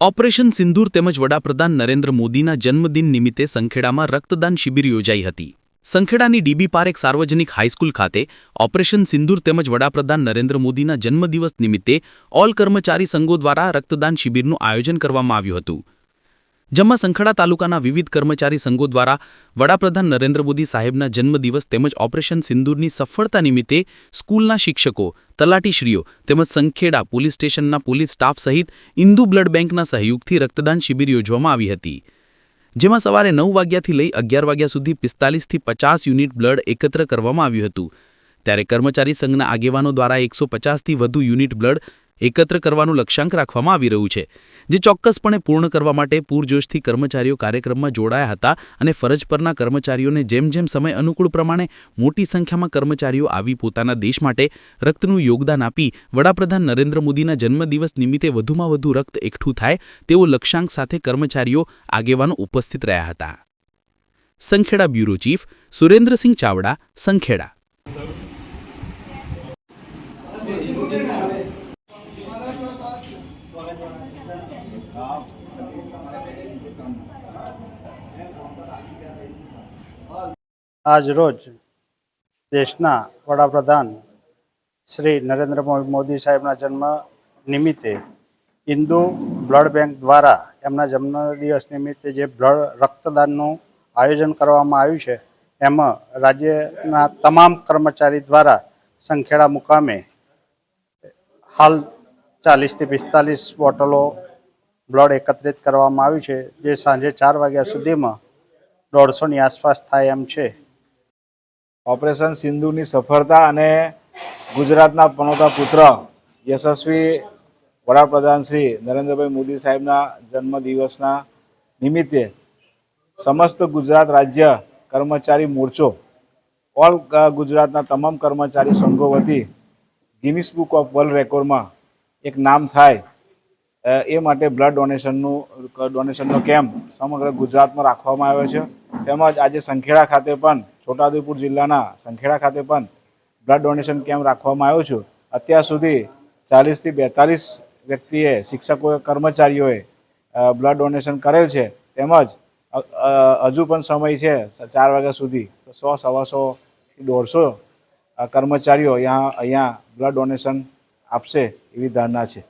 Operation સિંદૂર તેમજ વડાપ્રધાન નરેન્દ્ર મોદીના જન્મદિન નિમિત્તે સંખેડામાં રક્તદાન શિબિર યોજાઈ હતી. સંખેડાની ડીબી પારેખ સાર્વજનિક હાઈસ્કૂલ ખાતે ઓપરેશન સિંદૂર તેમજ વડાપ્રધાન નરેન્દ્ર મોદીના જન્મદિવસ નિમિત્તે ઓલ કર્મચારી સંઘો દ્વારા રક્તદાન શિબિરનું આયોજન કરવામાં આવ્યું હતું. જેમાં સંખેડા તાલુકાના વિવિધ કર્મચારી સંઘો દ્વારા વડાપ્રધાન નરેન્દ્ર મોદી સાહેબના જન્મદિવસ તેમજ ઓપરેશન સિંદૂરની સફળતા નિમિત્તે સ્કૂલના શિક્ષકો, તલાટીશ્રીઓ તેમજ સંખેડા પોલીસ સ્ટેશનના પોલીસ સ્ટાફ સહિત ઇન્દુ બ્લડ બેંકના સહયોગથી રક્તદાન શિબિર યોજવામાં આવી હતી. જેમાં સવારે નવ વાગ્યાથી લઈ અગિયાર વાગ્યા સુધી પિસ્તાલીસથી પચાસ યુનિટ બ્લડ એકત્ર કરવામાં આવ્યું હતું. ત્યારે કર્મચારી સંઘના આગેવાનો દ્વારા એકસો પચાસથી વધુ યુનિટ બ્લડ એકત્ર કરવાનું લક્ષ્યાંક રાખવામાં આવી રહ્યું છે, જે ચોક્કસપણે પૂર્ણ કરવા માટે પૂરજોશથી કર્મચારીઓ કાર્યક્રમમાં જોડાયા હતા અને ફરજ પરના કર્મચારીઓને જેમ જેમ સમય અનુકૂળ પ્રમાણે મોટી સંખ્યામાં કર્મચારીઓ આવી પોતાના દેશ માટે રક્તનું યોગદાન આપી, વડાપ્રધાન નરેન્દ્ર મોદીના જન્મદિવસ નિમિત્તે વધુમાં વધુ રક્ત એકઠું થાય, તેવો લક્ષ્યાંક સાથે કર્મચારીઓ આગેવાનો ઉપસ્થિત રહ્યા હતા. Sankheda bureau chief Surendrasinh Chavda, Sankheda. આજ રોજ દેશના વડાપ્રધાન શ્રી નરેન્દ્ર મોદી સાહેબના જન્મ નિમિત્તે હિન્દુ બ્લડ બેંક દ્વારા એમના જન્મદિવસ નિમિત્તે જે બ્લડ રક્તદાનનું આયોજન કરવામાં આવ્યું છે, એમાં રાજ્યના તમામ કર્મચારી દ્વારા સંખેડા મુકામે હાલ ચાલીસથી પિસ્તાલીસ બોટલો બ્લડ એકત્રિત કરવામાં આવ્યું છે, જે સાંજે ચાર વાગ્યા સુધીમાં દોઢસોની આસપાસ થાય એમ છે. ઓપરેશન સિંધુની સફળતા અને ગુજરાતના પનોતા પુત્ર યશસ્વી વડાપ્રધાન શ્રી નરેન્દ્રભાઈ મોદી સાહેબના જન્મદિવસના નિમિત્તે સમસ્ત ગુજરાત રાજ્ય કર્મચારી મોરચો, ઓલ ગુજરાતના તમામ કર્મચારી સંઘો વતી ગિનિસ બુક ઓફ વર્લ્ડ રેકોર્ડમાં એક નામ થાય એ માટે બ્લડ ડોનેશનનું ડોનેશનનો કેમ્પ સમગ્ર ગુજરાતમાં રાખવામાં આવ્યો છે. તેમજ આજે સંખેડા ખાતે પણ, છોટાઉદેપુર જિલ્લાના સંખેડા ખાતે પણ બ્લડ ડોનેશન કેમ્પ રાખવામાં આવ્યો છે. અત્યાર સુધી ચાલીસથી બેતાલીસ વ્યક્તિએ શિક્ષકો કર્મચારીઓએ બ્લડ ડોનેશન કરેલ છે. તેમજ હજુ પણ સમય છે ચાર વાગ્યા સુધી. તો સો સવાસો દોઢસો કર્મચારીઓ અહીંયા અહીંયા બ્લડ ડોનેશન આપશે એવી ધારણા છે.